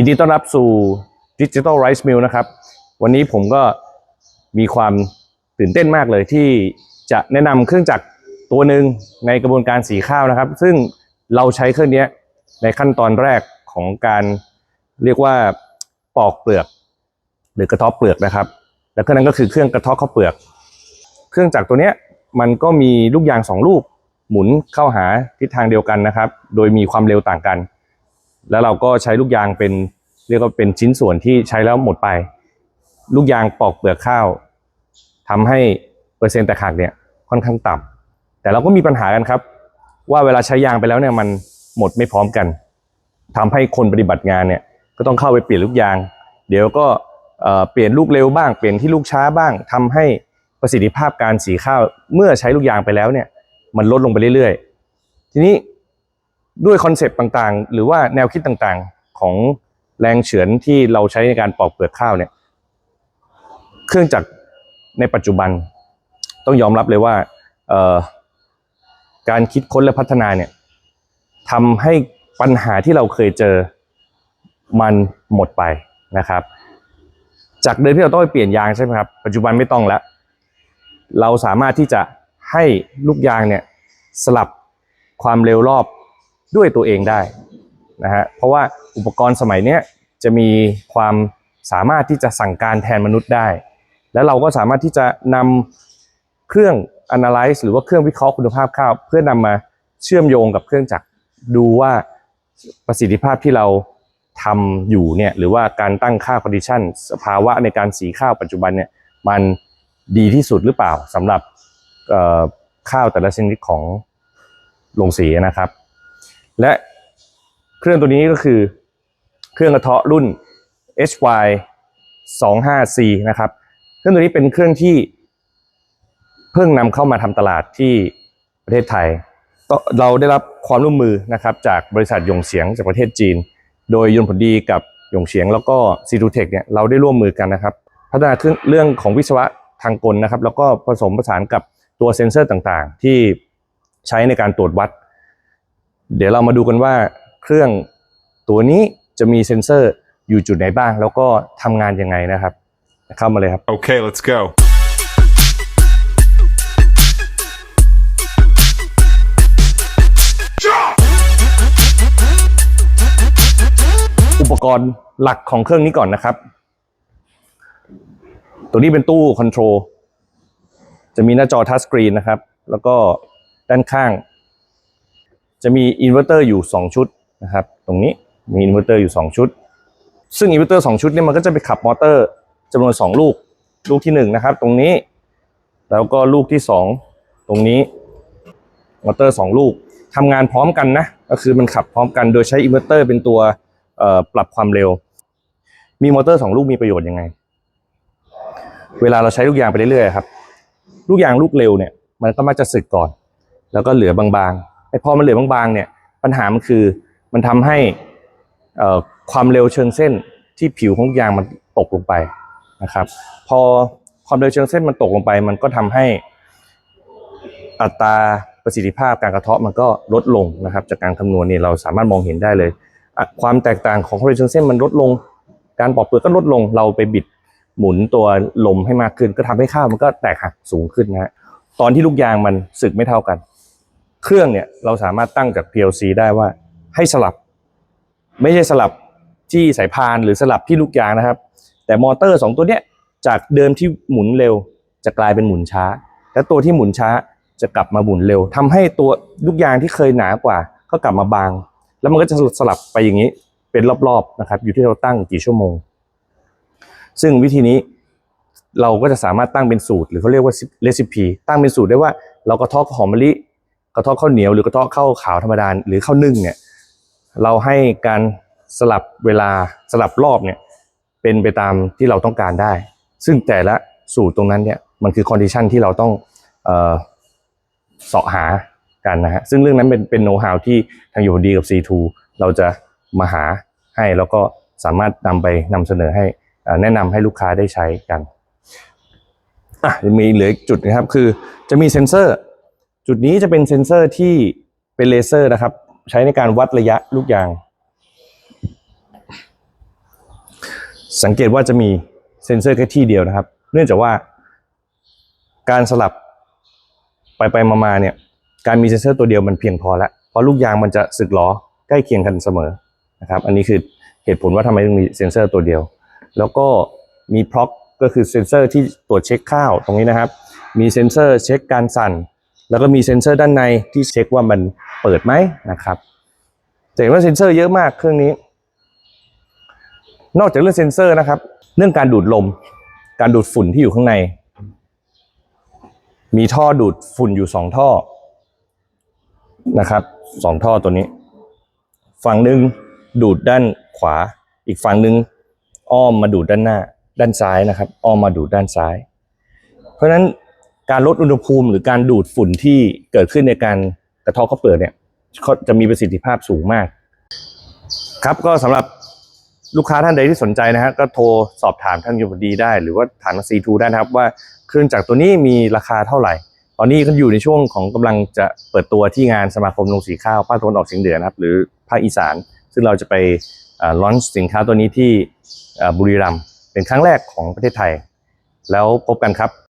ยินดีต้อนรับสู่ Digital Rice Mill นะครับ วันนี้ผมก็มีความตื่นเต้นมากเลยที่จะแนะนำเครื่องจักรตัวหนึ่งในกระบวนการสีข้าวนะครับ ซึ่งเราใช้เครื่องนี้ในขั้นตอนแรกของการเรียกว่าปอกเปลือก หรือกระเทบเปลือกนะครับ และเครื่องนั้นก็คือเครื่องกระเทบข้าวเปลือก เครื่องจักรตัวนี้มันก็มีลูกยางสองลูกหมุนเข้าหาทิศทางเดียวกันนะครับ โดยมีความเร็วต่างกัน แล้วเราก็ใช้ลูกยางเป็นเรียกว่าเป็นชิ้นส่วนที่ใช้แล้วหมดไป ลูกยางปอกเปลือกข้าวทำให้เปอร์เซ็นต์แตกหักเนี่ยค่อนข้างต่ำแต่เราก็มีปัญหากันครับ ว่าเวลาใช้ยางไปแล้วเนี่ยมันหมดไม่พร้อมกันทำให้คนปฏิบัติงานเนี่ยก็ต้องเข้าไปเปลี่ยนลูกยาง เดี๋ยวก็เอ่อเปลี่ยนลูกเร็วบ้างเปลี่ยนที่ลูกช้าบ้างทำให้ประสิทธิภาพการสีข้าวเมื่อใช้ลูกยางไปแล้วเนี่ยมันลดลงไปเรื่อยๆ ทีนี้ ด้วยคอนเซปต์ต่างๆ หรือว่าแนวคิดต่างๆ ของแรงเฉือนที่เราใช้ในการปอกเปลือกข้าวเนี่ยเครื่องจักรในปัจจุบันต้องยอมรับเลยว่าการคิดค้นและพัฒนาเนี่ยทำให้ปัญหาที่เราเคยเจอมันหมดไปนะครับ จากเดิมที่เราต้องไปเปลี่ยนยางใช่ไหมครับ ปัจจุบันไม่ต้องแล้ว เราสามารถที่จะให้ลูกยางเนี่ยสลับความเร็วรอบ ด้วยตัวเองได้นะฮะเพราะว่าอุปกรณ์สมัยนี้จะมีความสามารถที่จะสั่งการแทนมนุษย์ได้ แล้วเราก็สามารถที่จะนำเครื่อง analyze หรือว่าเครื่องวิเคราะห์คุณภาพข้าว เพื่อนำมาเชื่อมโยงกับเครื่องจักรดูว่าประสิทธิภาพที่เราทำอยู่เนี่ยหรือว่าการตั้งค่า condition สภาวะในการสีข้าวปัจจุบันเนี่ยมันดีที่สุดหรือเปล่าสำหรับข้าวแต่ละชนิดของโรงสีนะครับ และเครื่องตัวนี้ก็คือเครื่องกระเทาะรุ่น HY 25C นะครับ เครื่องตัวนี้เป็นเครื่องที่เพิ่งนำเข้ามาทำตลาดที่ประเทศไทย เราได้รับความร่วมมือนะครับจากบริษัทยงเฉียงจากประเทศจีน โดยยนผลดีกับยงเฉียงแล้วก็ซีดูเทคเนี่ยเราได้ร่วมมือกันนะครับ พัฒนาเครื่องเรื่องของวิศวะทางกลนะครับ แล้วก็ผสมผสานกับตัวเซ็นเซอร์ต่างๆ ที่ใช้ในการตรวจวัด เดี๋ยวเรามาดูกันว่าเครื่องตัวนี้จะมีเซ็นเซอร์อยู่จุดไหนบ้าง แล้วก็ทำงานยังไงนะครับ เข้ามาเลยครับ Okay, let's go. อุปกรณ์หลักของเครื่องนี้ก่อนนะครับ ตัวนี้เป็นตู้คอนโทรลจะมีหน้าจอทัชสกรีนนะครับ แล้วก็ด้านข้าง จะมีอินเวอร์เตอร์อยู่ 2 ชุดนะครับ ตรงนี้มีอินเวอร์เตอร์อยู่ 2 ชุด ซึ่งอินเวอร์เตอร์2ชุดเนี่ยมันก็จะไปขับมอเตอร์จำนวน 2 ลูก ลูกที่1นะครับ ตรงนี้ แล้วก็ลูกที่ 2 ตรงนี้มอเตอร์ 2 ลูกทำงานพร้อมกันนะ ก็คือมันขับพร้อมกันโดยใช้อินเวอร์เตอร์เป็นตัวปรับความเร็ว มีมอเตอร์2ลูกมีประโยชน์ยังไง เวลาเราใช้ลูกยางไปเรื่อยๆครับ ลูกยางลูกเร็วเนี่ยมันก็มักจะสึกก่อน แล้วก็เหลือบางๆ ไอ้พอมันเหลือบางๆเนี่ยปัญหามันคือมันทำให้ความเร็วเชิงเส้นที่ผิวของยางมันตกลงไปนะครับ พอความเร็วเชิงเส้นมันตกลงไป มันก็ทำให้อัตราประสิทธิภาพการกระเทาะมันก็ลดลงนะครับ จากการคำนวณเนี่ยเราสามารถมองเห็นได้เลย ความแตกต่างของความเร็วเชิงเส้นมันลดลง การปอกเปลือกก็ลดลง เราไปบิดหมุนตัวลมให้มากขึ้น ก็ทำให้ข้าวมันก็แตกหักสูงขึ้นนะฮะตอนที่ลูกยางมันสึกไม่เท่ากัน เครื่องเนี่ยเราสามารถตั้งจาก PLC ได้ว่าให้สลับ ไม่ใช่สลับที่สายพานหรือสลับที่ลูกยางนะครับ แต่มอเตอร์สองตัวเนี้ยจากเดิมที่หมุนเร็ว จะกลายเป็นหมุนช้า และตัวที่หมุนช้าจะกลับมาหมุนเร็วทำให้ตัวลูกยางที่เคยหนากว่า ก็กลับมาบาง แล้วมันก็จะสลับไปอย่างนี้เป็นรอบๆนะครับอยู่ที่เราตั้งกี่ชั่วโมง ซึ่งวิธีนี้เราก็จะสามารถตั้งเป็นสูตร หรือเขาเรียกว่าเรซิปีตั้งเป็นสูตรได้ว่าเรากระทาะหอมมะลิ ระเทาะข้าวเหนียวหรือกระเทาะข้าวขาวธรรมดาหรือข้าวนึ่งเนี่ยเราให้การสลับเวลาสลับรอบเนี่ยเป็นไปตามที่เราต้องการได้ ซึ่งแต่ละสูตรตรงนั้นเนี่ยมันคือคอนดิชันที่เราต้องเสาะหากันนะฮะซึ่งเรื่องนั้นเป็นเป็นโน้ตฮาวที่ทางอยู่ดีกับ C2 เราจะมาหาให้แล้วก็สามารถนำไปนำเสนอให้แนะนำให้ลูกค้าได้ใช้กันอะมีเหลืออีกจุดนะครับคือจะมีเซ็นเซอร์ จุดนี้จะเป็นเซ็นเซอร์ที่เป็นเลเซอร์นะครับ ใช้ในการวัดระยะลูกยาง สังเกตว่าจะมีเซ็นเซอร์แค่ที่เดียวนะครับ เนื่องจากว่า การสลับไปไปมามาเนี่ย การมีเซ็นเซอร์ตัวเดียวมันเพียงพอแล้ว เพราะลูกยางมันจะสึกหรอใกล้เคียงกันเสมอนะครับ อันนี้คือเหตุผลว่าทำไมต้องมีเซ็นเซอร์ตัวเดียว แล้วก็มีพร็อกก็คือเซ็นเซอร์ที่ตรวจเช็คข้าวตรงนี้นะครับ มีเซ็นเซอร์เช็คการสั่น แล้วก็มีเซ็นเซอร์ด้านในที่เช็คว่ามันเปิดไหมนะครับจะเห็นว่าเซ็นเซอร์เยอะมากเครื่องนี้ นอกจากเรื่องเซ็นเซอร์นะครับ เรื่องการดูดลม การดูดฝุ่นที่อยู่ข้างใน มีท่อดูดฝุ่นอยู่สองท่อนะครับสองท่อตัวนี้ ฝั่งหนึ่งดูดด้านขวา อีกฝั่งหนึ่งอ้อมมาดูดด้านหน้า ด้านซ้ายนะครับ อ้อมมาดูดด้านซ้าย เพราะฉะนั้น การลดอุณหภูมิหรือการดูดฝุ่นที่เกิดขึ้นในการกระทาะข้าวเปลือกเนี่ยเขาจะมีประสิทธิภาพสูงมาก ครับก็สำหรับลูกค้าท่านใดที่สนใจนะฮะก็โทรสอบถามท่างยูบดีได้ หรือว่าถามซีทูได้นะครับว่าเครื่องจักรตัวนี้มีราคาเท่าไหร่ ตอนนี้ก็อยู่ในช่วงของกำลังจะเปิดตัวที่งานสมาคมโรงสีข้าวภาคตะวันออกเฉียงเหนือนะครับ หรือภาคอีสาน ซึ่งเราจะไปลอนสินค้าตัวนี้ที่บุรีรัมย์เป็นครั้งแรกของประเทศไทย แล้วพบกันครับ